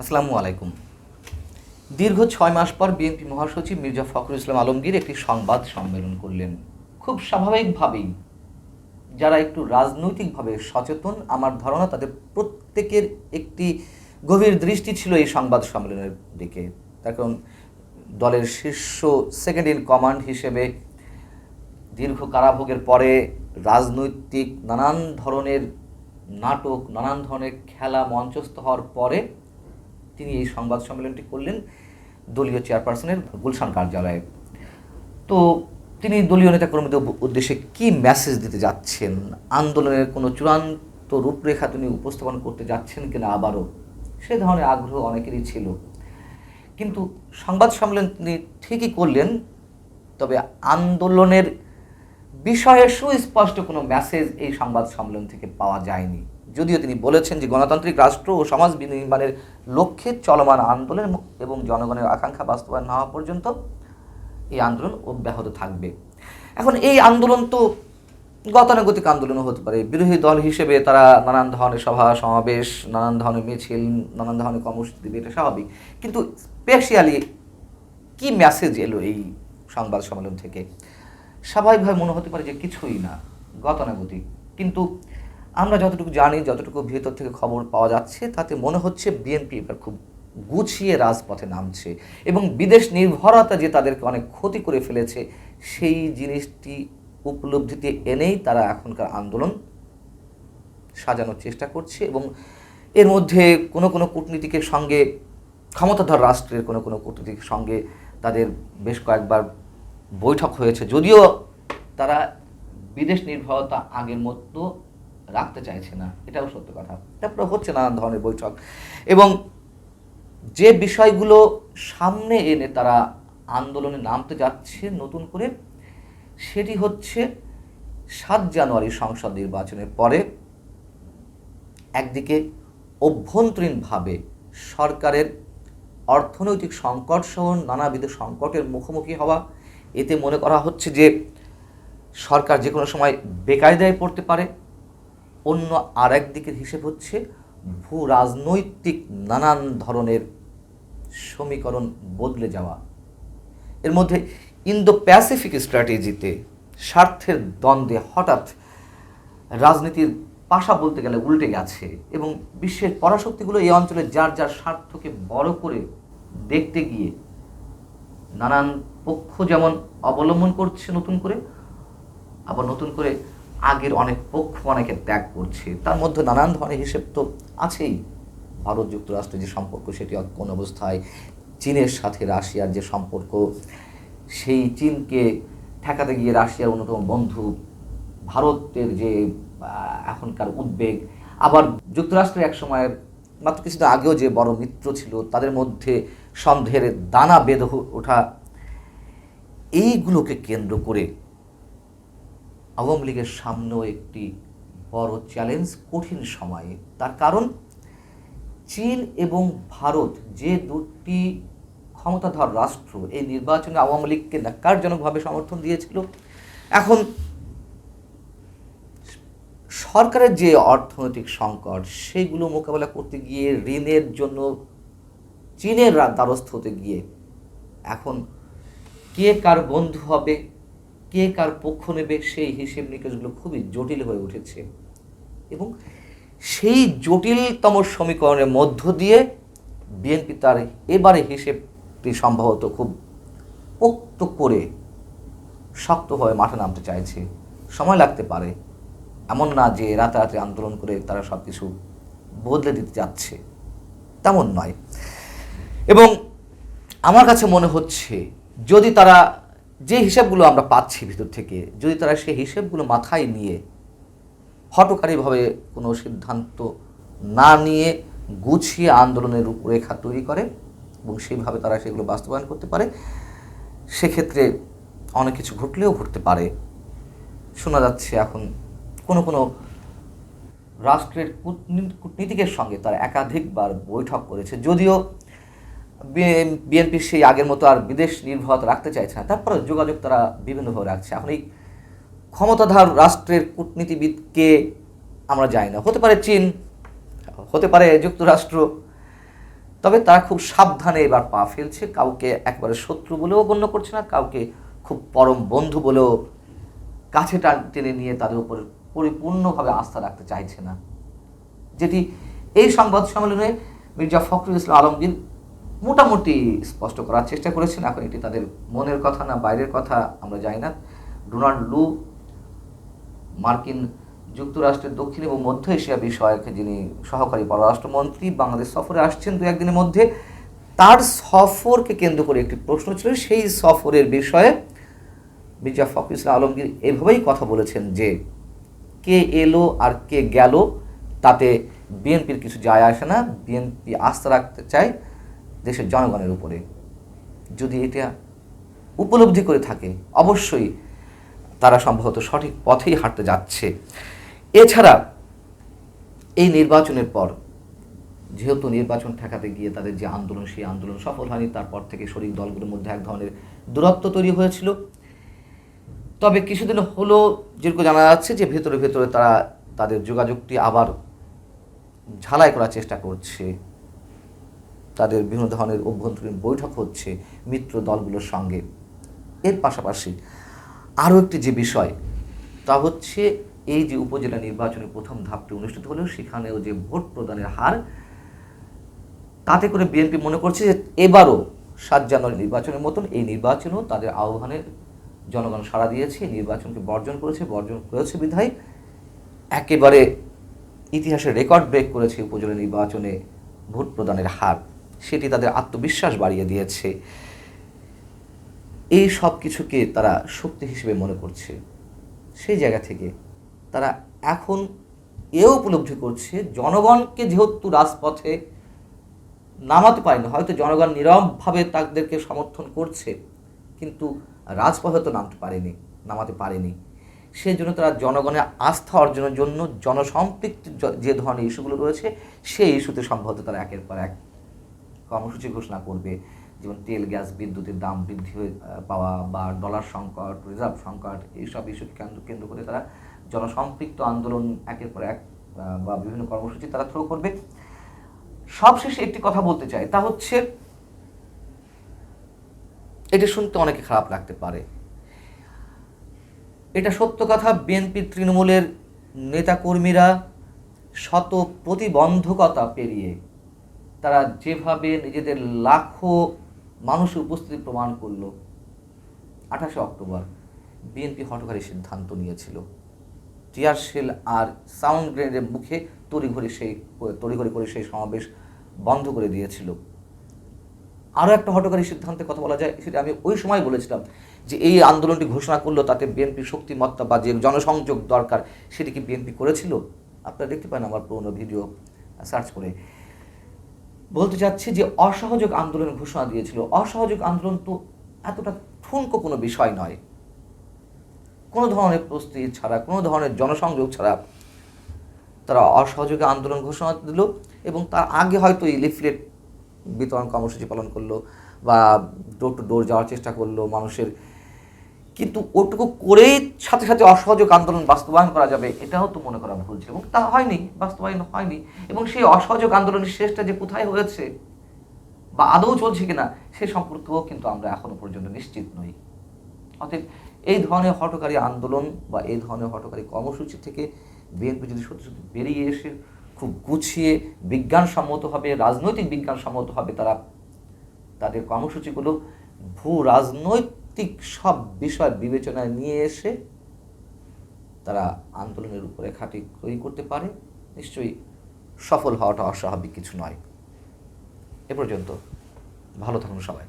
আসসালামু আলাইকুম। দীর্ঘ ছয় মাস পর বিএনপি মহাসচিব মির্জা ফখরুল ইসলাম আলমগীর একটি সংবাদ সম্মেলন করলেন। খুব স্বাভাবিকভাবেই যারা একটু রাজনৈতিকভাবে সচেতন, আমার ধারণা তাদের প্রত্যেকের একটি গভীর দৃষ্টি ছিল এই সংবাদ সম্মেলনের দিকে। তার কারণ দলের শীর্ষ সেকেন্ড ইন কমান্ড হিসেবে দীর্ঘ কারাভোগের পরে রাজনৈতিক নানান ধরনের নাটক, নানান ধরনের খেলা মঞ্চস্থ হওয়ার পরে তিনি এই সংবাদ সম্মেলনটি করলেন দলীয় চেয়ারপারসনের গুলশান কার্যালয়ে। তো তিনি দলীয় নেতাকর্মীদের উদ্দেশ্যে কি মেসেজ দিতে যাচ্ছেন? আন্দোলনের কোনো চূড়ান্ত রূপরেখা তিনি উপস্থাপন করতে যাচ্ছেন কিনা আবারও? সে ধরনের আগ্রহ অনেকেরই ছিল। কিন্তু সংবাদ সম্মেলন তিনি ঠিকই করলেন, তবে আন্দোলনের বিষয়ে সুস্পষ্ট কোনো মেসেজ এই সংবাদ সম্মেলন থেকে পাওয়া যায়নি। যদিও তিনি বলেছেন যে গণতান্ত্রিক রাষ্ট্র ও সমাজ বিনির্মাণের লক্ষ্যে চলমান আন্দোলন এবং জনগণের আকাঙ্ক্ষা বাস্তবায়ন না হওয়া পর্যন্ত এই আন্দোলন অব্যাহত থাকবে। এখন এই আন্দোলন তো গতানুগতিক আন্দোলনও হতে পারে। বিরোধী দল হিসেবে তারা নানান ধরনের সভা, সমাবেশ, নানান ধরনের মিছিল, নানান ধরনের কর্মসূচি দেবে এটা স্বাভাবিক। কিন্তু স্পেশালি কি মেসেজ এলো এই সংবাদ সম্মেলন থেকে? স্বাভাবিকভাবে মনে হতে পারে যে কিছুই না, গতানুগতিক। কিন্তু আমরা যতটুকু জানি, যতটুকু ভেতর থেকে খবর পাওয়া যাচ্ছে, তাতে মনে হচ্ছে বিএনপি এবার খুব গুছিয়ে রাজপথে নামছে এবং বিদেশ নির্ভরতা যে তাদেরকে অনেক ক্ষতি করে ফেলেছে, সেই জিনিসটি উপলব্ধিতে এনেই তারা এখনকার আন্দোলন সাজানোর চেষ্টা করছে এবং এর মধ্যে কোনো কোনো কূটনীতিকের সঙ্গে, ক্ষমতাধর রাষ্ট্রের কোনো কোনো কূটনীতিকের সঙ্গে তাদের বেশ কয়েকবার বৈঠক হয়েছে, যদিও তারা বিদেশ নির্ভরতা আগের মতো রাখতে চাইছে না, এটাও সত্য কথা। তারপরে হচ্ছে নানান ধরনের বৈঠক। এবং যে বিষয়গুলো সামনে এনে তারা আন্দোলনে নামতে যাচ্ছে নতুন করে, সেটি হচ্ছে সাত জানুয়ারি সংসদ নির্বাচনের পরে একদিকে অভ্যন্তরীণভাবে সরকারের অর্থনৈতিক সংকট সহ নানাবিধ সংকটের মুখোমুখি হওয়া, এতে মনে করা হচ্ছে যে সরকার যে কোনো সময় বেকায়দায় পড়তে পারে। অন্য আর দিকের হিসেব হচ্ছে ভূ রাজনৈতিক নানান ধরনের সমীকরণ বদলে যাওয়া। এর মধ্যে ইন্দো প্যাসিফিক স্ট্র্যাটেজিতে স্বার্থের দ্বন্দ্বে হঠাৎ রাজনীতির পাশা বলতে গেলে উল্টে গেছে এবং বিশ্বের পরাশক্তিগুলো এই অঞ্চলে যার যার স্বার্থকে বড় করে দেখতে গিয়ে নানান পক্ষ যেমন অবলম্বন করছে নতুন করে, আবার নতুন করে আগের অনেক পক্ষ অনেকে ত্যাগ করছে। তার মধ্যে নানান ধরনের হিসেব তো আছেই। ভারত যুক্তরাষ্ট্রের যে সম্পর্ক সেটি কোন অবস্থায় চীনের সাথে রাশিয়ার যে সম্পর্ক, সেই চীনকে ঠেকাতে গিয়ে রাশিয়ার অন্যতম বন্ধু ভারতের যে এখনকার উদ্বেগ। আবার যুক্তরাষ্ট্রের এক সময়ের মাত্র কিছুদিন আগেও যে বড় মিত্র ছিল, তাদের মধ্যে সন্দেহের দানা বেঁধে ওঠা, এইগুলোকে কেন্দ্র করে আওয়ামী লীগের সামনেও একটি বড় চ্যালেঞ্জ কঠিন সময়ে। তার কারণ, চীন এবং ভারত যে দুটি ক্ষমতাধর রাষ্ট্র এই নির্বাচনে আওয়ামী লীগকে ন্যাক্কারজনকভাবে সমর্থন দিয়েছিল, এখন সরকারের যে অর্থনৈতিক সংকট, সেগুলো মোকাবেলা করতে গিয়ে ঋণের জন্য চীনের দ্বারস্থ হতে গিয়ে এখন কে কার বন্ধু হবে? কে কার পক্ষ নেবে সেই হিসেব নিকেশগুলো খুবই জটিল হয়ে উঠেছে। এবং সেই জটিলতম সমীকরণের মধ্য দিয়ে বিএনপি তার এবারে হিসেবটি সম্ভবত খুব পোক্ত করে শক্তভাবে মাঠে নামতে চাইছে। সময় লাগতে পারে। এমন না যে রাতারাতি আন্দোলন করে তারা সব কিছু বদলে দিতে যাচ্ছে। তেমন নয়। এবং আমার কাছে মনে হচ্ছে, যদি তারা যে হিসাবগুলো আমরা পাচ্ছি ভিতর থেকে, যদি তারা সেই হিসেবগুলো মাথায় নিয়ে হটকারীভাবে কোনো সিদ্ধান্ত না নিয়ে গুছিয়ে আন্দোলনের রূপরেখা তৈরি করে এবং সেইভাবে তারা সেগুলো বাস্তবায়ন করতে পারে, সেক্ষেত্রে অনেক কিছু ঘটলেও ঘটতে পারে। শোনা যাচ্ছে এখন কোনো কোনো রাষ্ট্রের কূটনী- কূটনীতিকের সঙ্গে তারা একাধিকবার বৈঠক করেছে, যদিও বিএনপি সেই আগের মতো আর বিদেশ নির্ভরতা রাখতে চাইছে না। তারপরে যোগাযোগ তারা বিভিন্নভাবে রাখছে। এখন এই ক্ষমতাধার রাষ্ট্রের কূটনীতিবিদকে আমরা জানি না। হতে পারে চীন, হতে পারে যুক্তরাষ্ট্র, তবে তারা খুব সাবধানে এবার পা ফেলছে। কাউকে একবারে শত্রু বলেও গণ্য করছে না, কাউকে খুব পরম বন্ধু বলেও কাছে টান টেনে নিয়ে তাদের উপর পরিপূর্ণভাবে আস্থা রাখতে চাইছে না। যেটি এই সংবাদ সম্মেলনে মির্জা ফখরুল ইসলাম আলমগীর মোটামুটি স্পষ্ট করার চেষ্টা করেছেন। এখন এটি তাদের মনের কথা না, বাইরের কথা আমরা জানি না। ডোনাল্ড লু, মার্কিন যুক্তরাষ্ট্রের দক্ষিণ এবং মধ্য এশিয়া বিষয়ক যিনি সহকারী পররাষ্ট্রমন্ত্রী বাংলাদেশ সফরে আসছেন দু একদিনের মধ্যে, তার সফরকে কেন্দ্র করে একটি প্রশ্ন ছিল। সেই সফরের বিষয়ে মির্জা ফখরুল ইসলাম আলমগীর এভাবেই কথা বলেছেন যে, কে এলো আর কে গেল, তাতে বিএনপির কিছু যায় আসে না। বিএনপি আস্থা রাখতে চায়। দেশের জনগণের উপরে। যদি এটা উপলব্ধি করে থাকে, অবশ্যই তারা সম্ভবত সঠিক পথেই হাঁটতে যাচ্ছে। এছাড়া এই নির্বাচনের পর, যেহেতু নির্বাচন ঠেকাতে গিয়ে তাদের যে আন্দোলন, সেই আন্দোলন সফল হয়নি, তারপর থেকে শরিক দলগুলোর মধ্যে এক ধরনের দূরত্ব তৈরি হয়েছিল। তবে কিছুদিন হলো, যেরকম জানা যাচ্ছে যে ভেতরে ভেতরে তারা তাদের যোগাযোগটি আবার ঝালাই করার চেষ্টা করছে। তাদের বিভিন্ন ধরনের অভ্যন্তরীণ বৈঠক হচ্ছে মিত্র দলগুলোর সঙ্গে। এর পাশাপাশি আরও একটি যে বিষয়, তা হচ্ছে এই যে উপজেলা নির্বাচনের প্রথম ধাপটি অনুষ্ঠিত হলেও সেখানেও যে ভোট প্রদানের হার, তাতে করে বিএনপি মনে করছে যে এবারও সাত জানুয়ারি নির্বাচনের মতন এই নির্বাচনও তাদের আহ্বানের জনগণ সাড়া দিয়েছে নির্বাচনকে বর্জন করেছে বর্জন করেছে বিধায় একেবারে ইতিহাসের রেকর্ড ব্রেক করেছে উপজেলা নির্বাচনে ভোট প্রদানের হার। সেটি তাদের আত্মবিশ্বাস বাড়িয়ে দিয়েছে। এই সব কিছুকে তারা শক্তি হিসেবে মনে করছে। সেই জায়গা থেকে তারা এখন এও উপলব্ধি করছে, জনগণকে যেহেতু রাজপথে নামাতে পারেনি, হয়তো জনগণ নীরবভাবে তাদেরকে সমর্থন করছে, কিন্তু রাজপথে তো নামতে পারেনি, নামাতে পারেনি। সেই জন্য তারা জনগণের আস্থা অর্জনের জন্য জনসম্পৃক্ত যে ধরনের ইস্যুগুলো রয়েছে, সেই ইস্যুতে সম্ভবত তারা একের পর এক। কর্মসূচি ঘোষণা করবে। যেমন তেল, গ্যাস, বিদ্যুতের দাম বৃদ্ধি হয়ে পাওয়া বা ডলার সংকট, রিজার্ভ সংকট, এইসব ইস্যুকে কেন্দ্র করে তারা জনসম্পৃক্ত আন্দোলন একের পর এক বা বিভিন্ন কর্মসূচি তারা থ্রো করবে। সবশেষে একটি কথা বলতে চাই, তা হচ্ছে এটা শুনতে অনেকে খারাপ লাগতে পারে। এটা সত্য কথা, বিএনপি তৃণমূলের নেতাকর্মীরা শত প্রতিবন্ধকতা পেরিয়ে তারা যেভাবে নিজেদের লাখো মানুষের উপস্থিতি প্রমাণ করল। আঠাশে অক্টোবর বিএনপি হটকারী সিদ্ধান্ত নিয়েছিল। টিয়ার শেল আর সাউন্ড গ্রেনেডের মুখে তড়িঘড়ি সেই তড়িঘড়ি করে সেই সমাবেশ বন্ধ করে দিয়েছিল। আরও একটা হটকারী সিদ্ধান্তের কথা বলা যায়, সেটা আমি ওই সময় বলেছিলাম যে এই আন্দোলনটি ঘোষণা করল, তাতে বিএনপি শক্তিমত্তা বা যে জনসংযোগ দরকার, সেটি কি বিএনপি করেছিল? আপনারা দেখতে পান আমার পুরোনো ভিডিও, সার্চ করে। বলতে চাচ্ছি যে অসহযোগ আন্দোলন ঘোষণা দিয়েছিল। অসহযোগ আন্দোলন তো এতটা ঠুনকো কোনো বিষয় নয়। কোনো ধরনের প্রস্তুতি ছাড়া, কোনো ধরনের জনসংযোগ ছাড়া তারা অসহযোগে আন্দোলন ঘোষণা দিল এবং তার আগে হয়তো এই লিফলেট বিতরণ কর্মসূচি পালন করল বা ডোর টু ডোর যাওয়ার চেষ্টা করল মানুষের কিন্তু ওটুকু করেই সাথে সাথে অসহযোগ আন্দোলন বাস্তবায়ন করা যাবে, এটাও তো মনে করা ভুল ছিল। এবং তা হয়নি, বাস্তবায়ন হয়নি। এবং সেই অসহযোগ আন্দোলনের শেষটা যে কোথায় হয়েছে বা আদৌ চলছে কিনা, সে সম্পর্কেও কিন্তু আমরা এখনও পর্যন্ত নিশ্চিত নই। অতএব এই ধরনের হটকারী আন্দোলন বা এই ধরনের হটকারী কর্মসূচি থেকে বিএনপি যদি সত্যি সত্যি বেরিয়ে এসে খুব গুছিয়ে বিজ্ঞানসম্মতভাবে রাজনৈতিক বিজ্ঞানসম্মতভাবে তারা তাদের কর্মসূচিগুলো ভূ রাজনৈতিক সব বিষয় বিবেচনায় নিয়ে এসে তারা আন্দোলনের উপরে খাটি তৈরি করতে পারে। নিশ্চয়ই সফল হওয়াটা অস্বাভাবিক কিছু নয়। এ পর্যন্ত। ভালো থাকুন সবাই।